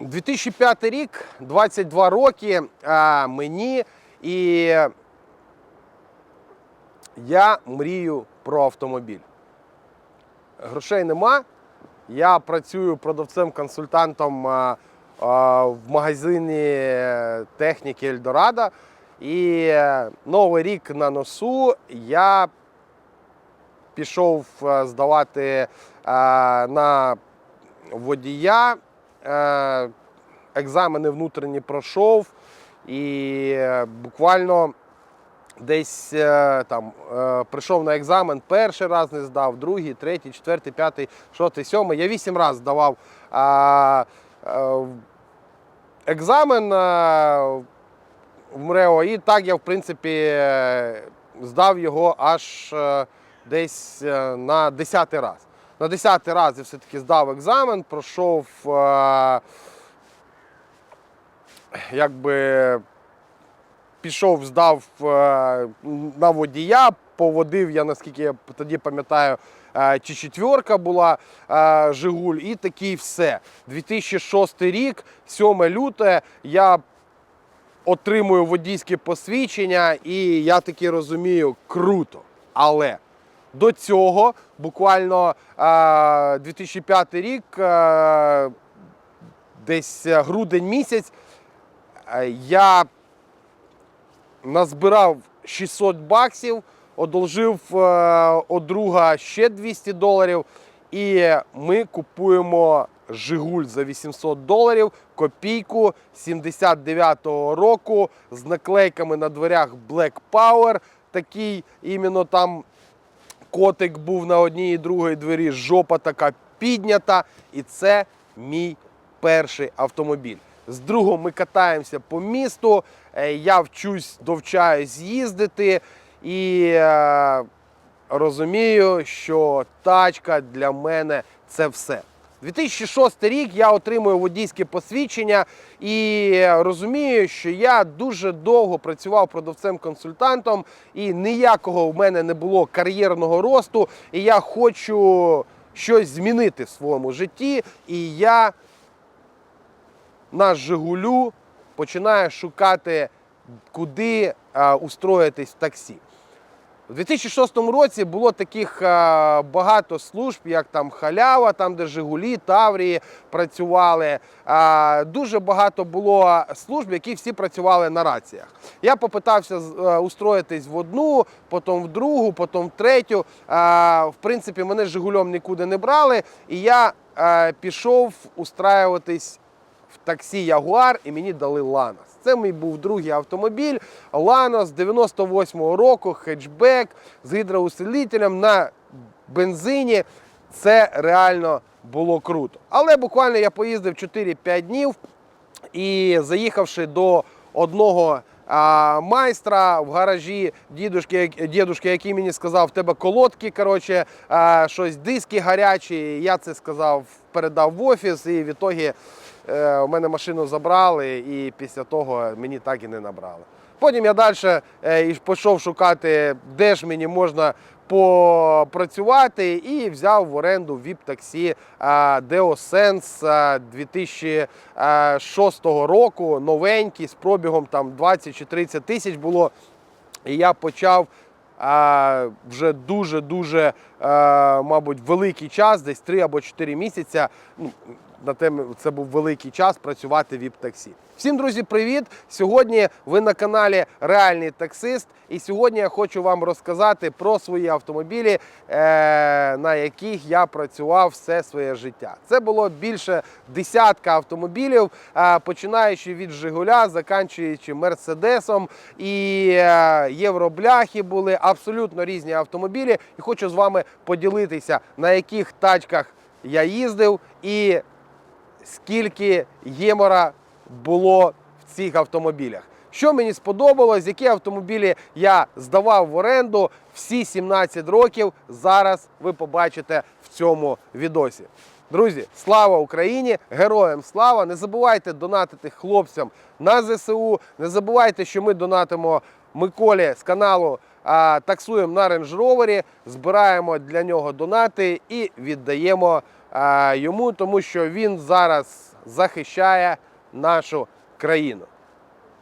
2005 рік, 22 роки а, мені і я мрію про автомобіль. Грошей нема. Я працюю продавцем-консультантом в магазині техніки Ельдорадо. І е, новий рік на носу я пішов е, здавати е, на водія. Е, Екзамени внутрішні пройшов і е, буквально десь е, там прийшов на екзамен, перший раз не здав, другий, третій, четвертий, п'ятий, шостий, сьомий. Я вісім разів здавав екзамен в МРЕО, і так я, в принципі, здав його аж десь на 10 раз. На 10 раз я все-таки здав екзамен, пройшов е, якби пішов, здав е, на водія, поводив я, наскільки я тоді пам'ятаю, е, чи четверка була е, Жигуль, і такий все. 2006 рік, 7 люте, я отримую водійське посвідчення, і я таки розумію, круто. Але до цього, буквально е, 2005 рік, е, десь грудень місяць, е, я назбирав 600 баксів, одолжив е, у друга ще 200 доларів, і ми купуємо Жигуль за 800 доларів, копійку 79-го року з наклейками на дверях Black Power. Такий іменно там котик був на одній і другій двері, жопа така піднята. І це мій перший автомобіль. З другом ми катаємося по місту. е, Я вчусь, довчаюсь їздити і е, розумію, що тачка для мене це все. 2006 рік я отримую водійське посвідчення і розумію, що я дуже довго працював продавцем-консультантом, і ніякого в мене не було кар'єрного росту. І я хочу щось змінити в своєму житті. І я на Жигулю починаю шукати, куди устроїтись в таксі. У 2006 році було таких а, багато служб, як там халява, там де Жигулі, Таврії працювали. А, дуже багато було служб, які всі працювали на раціях. Я попитався з- е, устроїтись в одну, потім в другу, потім в третю. А, в принципі, мене Жигулем нікуди не брали, і я е, пішов устраюватись в таксі Ягуар і мені дали Ланос. Це мій був другий автомобіль. Ланос 98-го року, хетчбек з гідроусилителем на бензині. Це реально було круто. Але буквально я поїздив 4-5 днів і заїхавши до одного а, майстра в гаражі дідушки, дідушки, який мені сказав, в тебе колодки, коротше, щось диски гарячі. Я це сказав, передав в офіс, і в ітогі у мене машину забрали, і після того мені так і не набрали. Потім я далі е, пішов шукати, де ж мені можна попрацювати, і взяв в оренду віп-таксі Deosense е, 2006 року, новенький, з пробігом там 20 чи 30 тисяч було. І я почав вже дуже-дуже, а, мабуть, великий час, десь 3 або 4 місяці. Ну, на те це був великий час працювати в віп-таксі. Всім, друзі, привіт! Сьогодні ви на каналі Реальний таксист. І сьогодні я хочу вам розказати про свої автомобілі, е, на яких я працював все своє життя. Це було більше десятка автомобілів, е, починаючи від Жигуля, заканчуючи Мерседесом і е, євробляхи були абсолютно різні автомобілі. І хочу з вами поділитися, на яких тачках я їздив і скільки ємора було в цих автомобілях. Що мені сподобалось, які автомобілі я здавав в оренду всі 17 років. Зараз ви побачите в цьому відосі. Друзі, слава Україні! Героям слава! Не забувайте донатити хлопцям на ЗСУ. Не забувайте, що ми донатимо Миколі з каналу Таксуємо на Range Rover, збираємо для нього донати і віддаємо йому, тому що він зараз захищає нашу країну.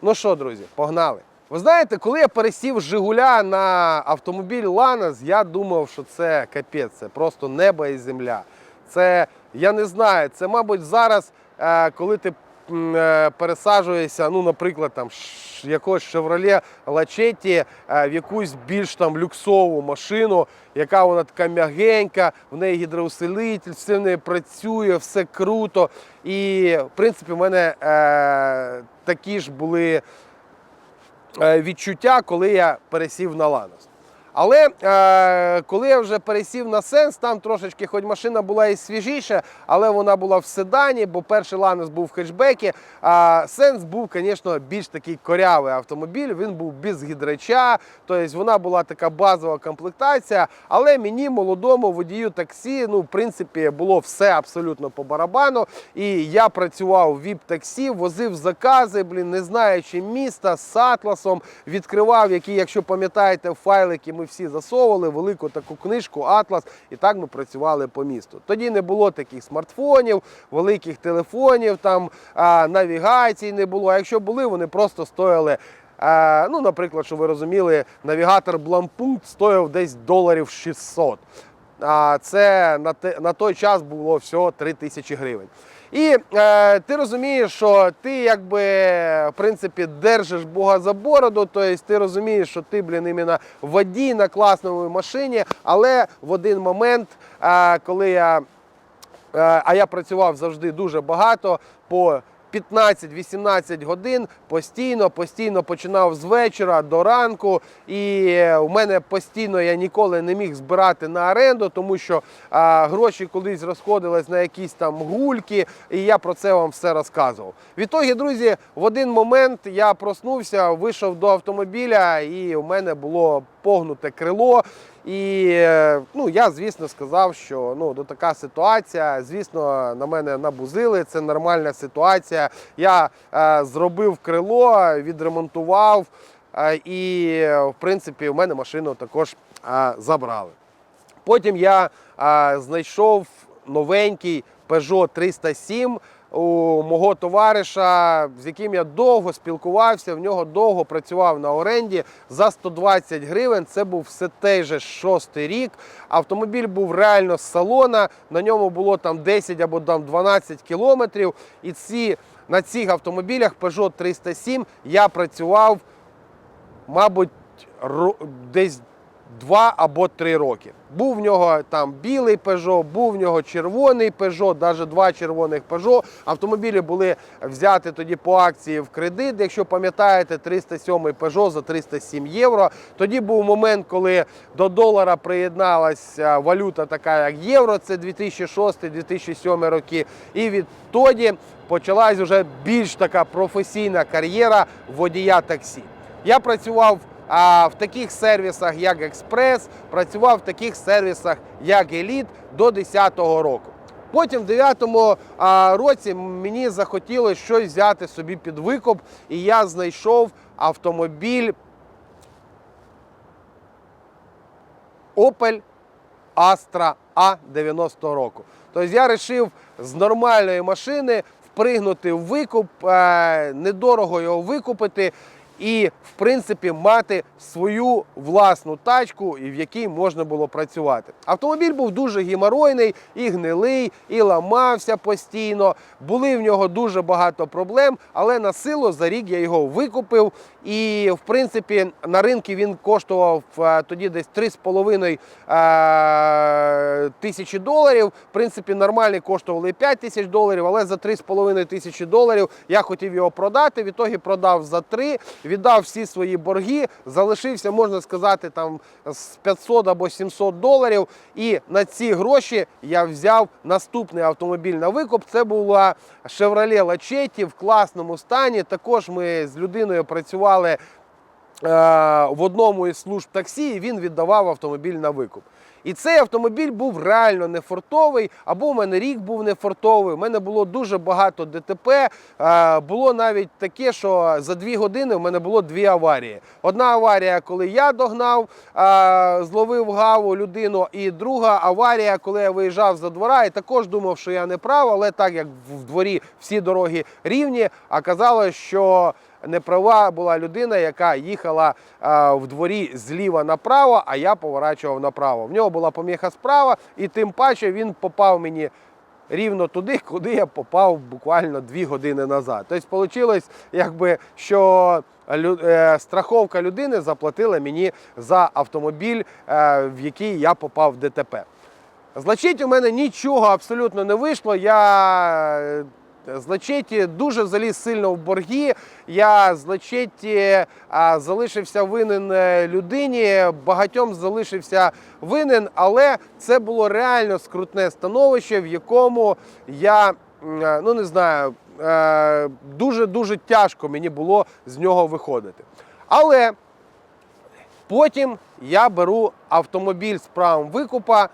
Ну що, друзі, погнали. Ви знаєте, коли я пересів Жигуля на автомобіль Ланос, я думав, що це капець, це просто небо і земля. Це я не знаю. Це, мабуть, зараз, е, коли ти пересаджуєшся, ну, наприклад, там якогось Chevrolet Lachetti е, в якусь більш там люксову машину, яка вона така м'ягенька, в неї гідроусилитель, все в неї працює, все круто. І в принципі, в мене е, такі ж були е, відчуття, коли я пересів на Ланос. Але е, коли я вже пересів на сенс, там трошечки, хоч машина була і свіжіша, але вона була в седані, бо перший Ланос був в хетчбекі. А сенс був, звісно, більш такий корявий автомобіль. Він був без гідрача, тобто вона була така базова комплектація. Але мені, молодому водію таксі, ну, в принципі, було все абсолютно по барабану. І я працював в ВІП-таксі, возив закази, блін, не знаючи міста з атласом, відкривав, які, якщо пам'ятаєте, файлики ми всі засовували, велику таку книжку Атлас, і так ми працювали по місту. Тоді не було таких смартфонів, великих телефонів, там а, навігацій не було. А якщо були, вони просто стояли. е, ну, наприклад, щоб ви розуміли, навігатор Блампункт стояв десь доларів 600. А це на, те, на той час було всього 3 тисячі гривень. І е, ти розумієш, що ти якби в принципі держиш Бога за бороду, тобто ти розумієш, що ти, блін, іменно водій на класному машині, але в один момент, е, коли я Е, А я працював завжди дуже багато по 15-18 годин постійно, постійно починав з вечора до ранку. І е, у мене постійно я ніколи не міг збирати на оренду, тому що а, гроші колись розходились на якісь там гульки, і я про це вам все розказував. Відтоді, друзі, в один момент я проснувся, вийшов до автомобіля, і у мене було погнуте крило. І е, ну, я, звісно, сказав, що ну, до така ситуація, звісно, на мене набузили, це нормальна ситуація. Я е, зробив крило, відремонтував, е, і, в принципі, у мене машину також е, забрали. Потім я е, знайшов новенький Peugeot 307 у мого товариша, з яким я довго спілкувався, в нього довго працював на оренді за 120 гривень. Це був все той же шостий рік. Автомобіль був реально з салона, на ньому було там 10 або там 12 кілометрів. І ці, на цих автомобілях Peugeot 307 я працював, мабуть, десь два або три роки. Був в нього там білий Peugeot, був в нього червоний Peugeot, навіть два червоних Peugeot. Автомобілі були взяті тоді по акції в кредит. Якщо пам'ятаєте, 307 Peugeot за 307 євро. Тоді був момент, коли до долара приєдналася валюта така, як євро, це 2006-2007 роки. І відтоді почалась вже більш така професійна кар'єра водія таксі. Я працював а, в таких сервісах, як Експрес, працював в таких сервісах, як Еліт до 10-го року. Потім в 9-му а, році мені захотілося щось взяти собі під викуп, і я знайшов автомобіль Opel Astra A 90 року. Тобто я вирішив з нормальної машини впригнути в викуп, е, недорого його викупити і, в принципі, мати свою власну тачку, в якій можна було працювати. Автомобіль був дуже геморойний, і гнилий, і ламався постійно. Були в нього дуже багато проблем, але на силу за рік я його викупив. І, в принципі, на ринку він коштував е, тоді десь 3,5 е, тисячі доларів. В принципі, нормальні коштували 5 тисяч доларів, але за 3,5 тисячі доларів я хотів його продати. В ітогі продав за 3, віддав всі свої борги, залишився, можна сказати, там з 500 або 700 доларів. І на ці гроші я взяв наступний автомобіль на викуп. Це була Chevrolet Lachetti в класному стані. Також ми з людиною працювали е, в одному із служб таксі, і він віддавав автомобіль на викуп. І цей автомобіль був реально нефортовий, або у мене рік був нефортовий. У мене було дуже багато ДТП. Е, Було навіть таке, що за дві години у мене було дві аварії. Одна аварія, коли я догнав, е, зловив гаву людину, і друга аварія, коли я виїжджав за двора, і також думав, що я не прав, але так як в дворі всі дороги рівні, оказалось, що неправа була людина, яка їхала е, в дворі зліва направо, а я поворачував направо. В нього була поміха справа, і тим паче він попав мені рівно туди, куди я попав буквально дві години назад. Тобто вийшло, якби, що е, страховка людини заплатила мені за автомобіль, е, в який я попав в ДТП. Злочить у мене нічого абсолютно не вийшло. Я е, злочиті дуже заліз сильно в борги. Я а, залишився винен е, людині, багатьом залишився винен, але це було реально скрутне становище, в якому я е, ну не знаю, дуже дуже тяжко мені було з нього виходити. Але потім я беру автомобіль з правом викупа.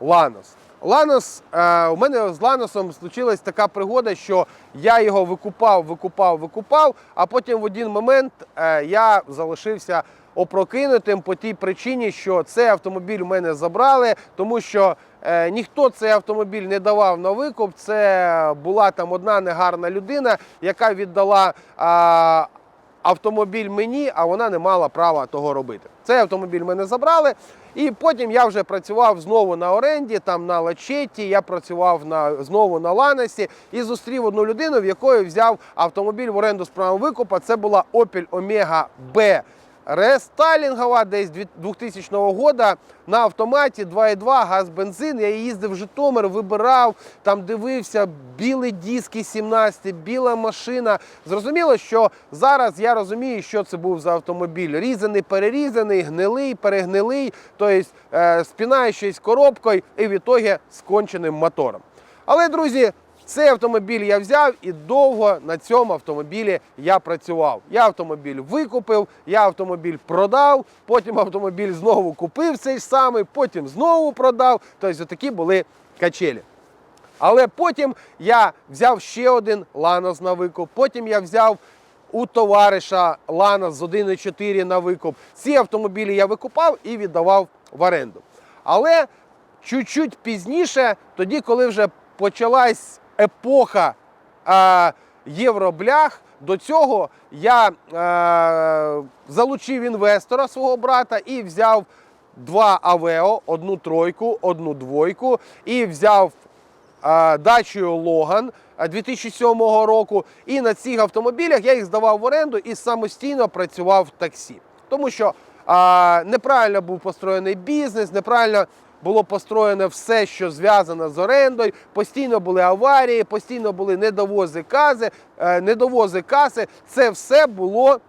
Ланос. Ланос, е, у мене з Ланосом случилась така пригода, що я його викупав, викупав, викупав, а потім в один момент е, я залишився опрокинутим по тій причині, що цей автомобіль у мене забрали, тому що е, ніхто цей автомобіль не давав на викуп. Це була там одна негарна людина, яка віддала. Автомобіль мені, а вона не мала права того робити. Цей автомобіль мене забрали, і потім я вже працював знову на оренді, там на Лачеті, я працював на, знову на ланасі і зустрів одну людину, в якої взяв автомобіль в оренду з правом викупа. Це була Opel Omega B. Рестайлінгова десь 2000 року на автоматі 2,2 газ бензин. Я їздив в Житомир, вибирав, там дивився білі диски 17, біла машина. Зрозуміло, що зараз я розумію, що це був за автомобіль. Різаний, перерізаний, гнилий, перегнилий, тобто е, спінаючись коробкою і в ітогі сконченим мотором. Але, друзі, цей автомобіль я взяв і довго на цьому автомобілі я працював. Я автомобіль викупив, я автомобіль продав, потім автомобіль знову купив цей самий, потім знову продав. Тобто такі були качелі. Але потім я взяв ще один Ланос на викуп, потім я взяв у товариша Ланос з 1.4 на викуп. Ці автомобілі я викупав і віддавав в оренду. Але чуть-чуть пізніше, тоді, коли вже почалась епоха е, євроблях, до цього я е, залучив інвестора свого брата і взяв два Авео, одну тройку, одну двойку, і взяв е, дачею Логан е, 2007 року. І на цих автомобілях я їх здавав в оренду і самостійно працював в таксі. Тому що е, неправильно був построєний бізнес, неправильно було построєне все, що зв'язано з орендою. Постійно були аварії, постійно були недовози кази, е, недовози каси. Це все було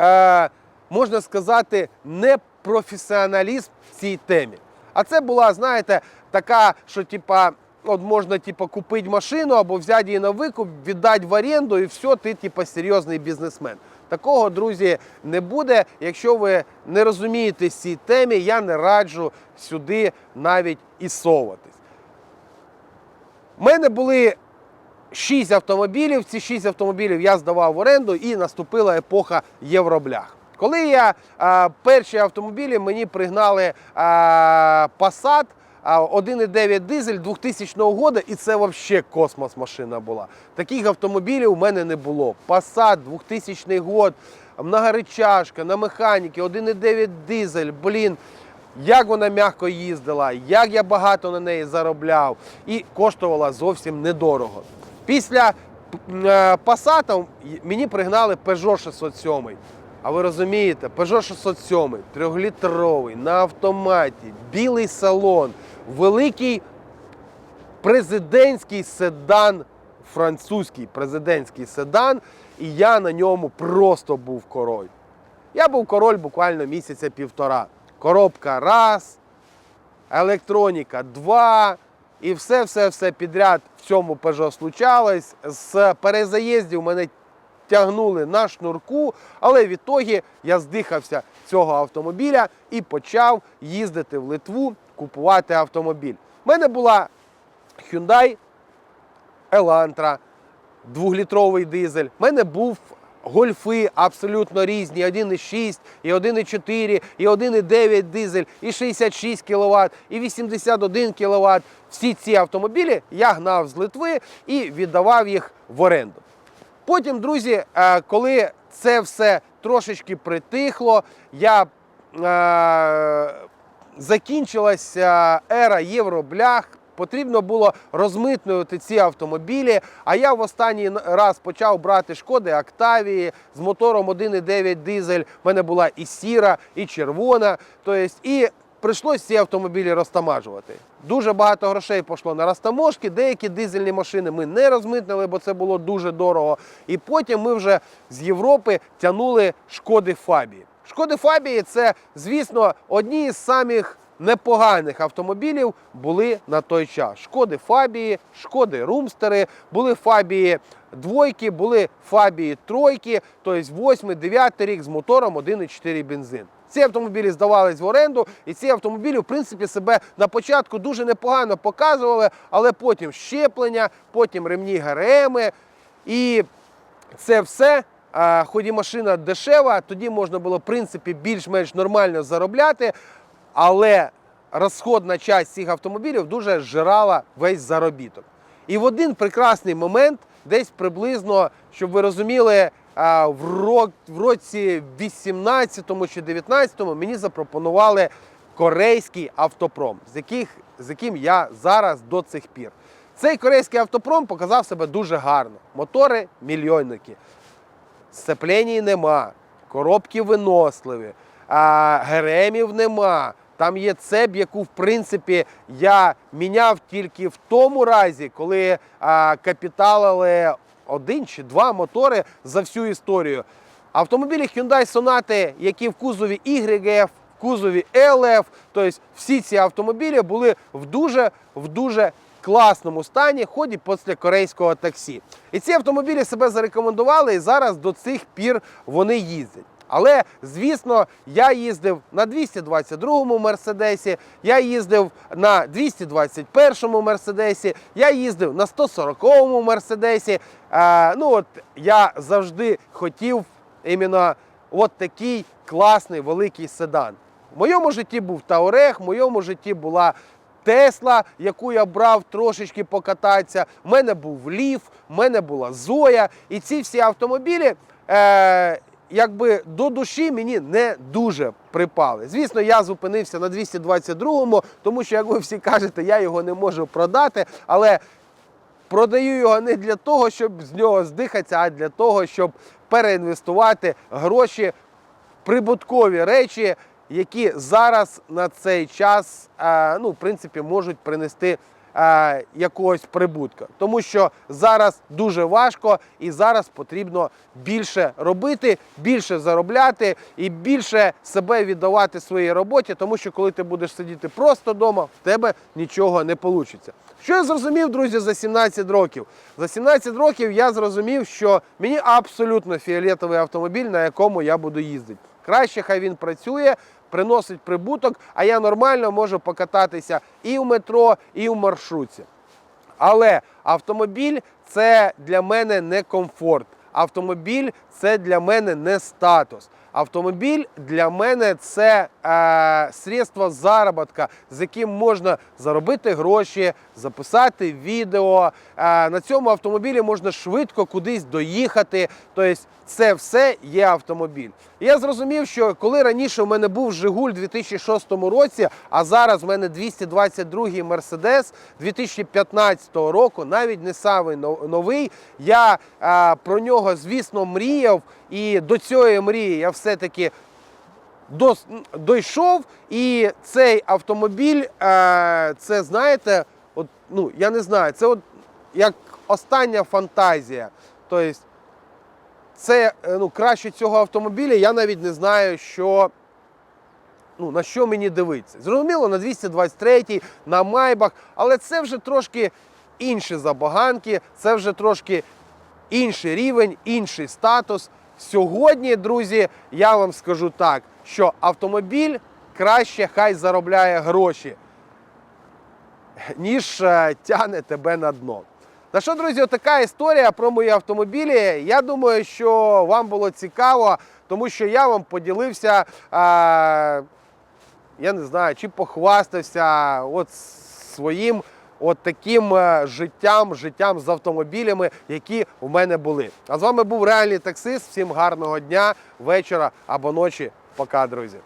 е, можна сказати, непрофесіоналізм в цій темі. А це була, знаєте, така, що типа. От можна типа купити машину або взяти її на викуп, віддати в оренду, і все, ти типа серйозний бізнесмен. Такого, друзі, не буде. Якщо ви не розумієте цій темі, я не раджу сюди навіть і соватись. У мене були шість автомобілів. Ці шість автомобілів я здавав в оренду і наступила епоха євроблях. Коли я а, перші автомобілі мені пригнали а, Passat 1,9 дизель 2000 року, і це взагалі космос машина була. Таких автомобілів у мене не було. Passat 2000 год, многоречашка, на механіки, 1,9 дизель, блін. Як вона м'яко їздила, як я багато на неї заробляв, і коштувала зовсім недорого. Після е, Passat мені пригнали Peugeot 607. А ви розумієте, Peugeot 607, трьохлітровий, на автоматі, білий салон, великий президентський седан, французький президентський седан, і я на ньому просто був король. Я був король буквально місяця півтора. Коробка раз, електроніка два, і все-все-все підряд в цьому Peugeot случалось. З перезаїздів мене тягнули на шнурку, але в ітогі я здихався цього автомобіля і почав їздити в Литву, купувати автомобіль. У мене була Hyundai Elantra, двохлітровий дизель. У мене був гольфи абсолютно різні: 1,6, і 1,4, і 1,9 дизель, і 66 кВт, і 81 кВт. Всі ці автомобілі я гнав з Литви і віддавав їх в оренду. Потім, друзі, е, коли це все трошечки притихло, я е, закінчилася ера євроблях. Потрібно було розмитнювати ці автомобілі. А я в останній раз почав брати шкоди Октавії з мотором 1,9 дизель. У мене була і сіра, і червона. Тобто, і прийшлось ці автомобілі розтамажувати. Дуже багато грошей пішло на розтаможки. Деякі дизельні машини ми не розмитнили, бо це було дуже дорого. І потім ми вже з Європи тягнули шкоди Фабії. Шкоди Фабії це, звісно, одні з самих непоганих автомобілів були на той час. Шкоди Фабії, шкоди Румстери, були Фабії двойки, були Фабії тройки, тобто 8-9 рік з мотором 1,4 бензин. Ці автомобілі здавались в оренду, і ці автомобілі, в принципі, себе на початку дуже непогано показували, але потім щеплення, потім ремні ГРМ. І це все. А, Хоч і машина дешева, тоді можна було, в принципі, більш-менш нормально заробляти, але розходна часть цих автомобілів дуже зжирала весь заробіток. І в один прекрасний момент, десь приблизно, щоб ви розуміли, в ро- в році 18 чи 19 мені запропонували корейський автопром, з, яких, з яким я зараз до цих пір. Цей корейський автопром показав себе дуже гарно. Мотори мільйонники. Сцеплень нема, коробки виносливі, а, ГРМів нема. Там є цеп, яку в принципі я міняв тільки в тому разі, коли а, капіталили один чи два мотори за всю історію. Автомобілі Hyundai Sonata, які в кузові YF, в кузові LF, тобто всі ці автомобілі були в дуже в дуже класному стані, ході після корейського таксі. І ці автомобілі себе зарекомендували, і зараз до цих пір вони їздять. Але, звісно, я їздив на 222-му Мерседесі, я їздив на 221-му Мерседесі, я їздив на 140-му Мерседесі. Е, ну от я завжди хотів іменно от такий класний великий седан. В моєму житті був Таурех, в моєму житті була Тесла, яку я брав трошечки покататися. У мене був Ліф, в мене була Зоя. І ці всі автомобілі. Е, Якби до душі мені не дуже припали. Звісно, я зупинився на 222-му, тому що, як ви всі кажете, я його не можу продати, але продаю його не для того, щоб з нього здихатися, а для того, щоб переінвестувати гроші прибуткові речі, які зараз на цей час, е, ну, в принципі, можуть принести е, якогось прибутку. Тому що зараз дуже важко і зараз потрібно більше робити, більше заробляти і більше себе віддавати своїй роботі, тому що коли ти будеш сидіти просто вдома, в тебе нічого не вийде. Що я зрозумів, друзі, за 17 років? За 17 років я зрозумів, що мені абсолютно фіолетовий автомобіль, на якому я буду їздити. Краще хай він працює, приносить прибуток, а я нормально можу покататися і в метро, і в маршрутці. Але автомобіль це для мене не комфорт. Автомобіль це для мене не статус. Автомобіль для мене це е, средство заробітка, з яким можна заробити гроші, записати відео. Е, на цьому автомобілі можна швидко кудись доїхати. Тобто це все є автомобіль. Я зрозумів, що коли раніше у мене був Жигуль у 2006 році, а зараз в мене 222-й Мерседес 2015 року, навіть не самий новий. Я е, про нього, звісно, мріяв. І до цієї мрії я все-таки дійшов. І цей автомобіль, е, це знаєте, ну, я не знаю, це от як остання фантазія. Тобто, це е, ну, краще цього автомобіля, я навіть не знаю, що. Ну, на що мені дивитися? Зрозуміло, на 223, на майбах, але це вже трошки інші забаганки, це вже трошки інший рівень, інший статус. Сьогодні, друзі, я вам скажу так, що автомобіль краще хай заробляє гроші, ніж тягне тебе на дно. Та що, друзі, така історія про мої автомобілі. Я думаю, що вам було цікаво, тому що я вам поділився, е, я не знаю, чи похвастався от своїм от таким е, життям, життям з автомобілями, які в мене були. А з вами був реальний таксист. Всім гарного дня, вечора або ночі. Пока, друзі.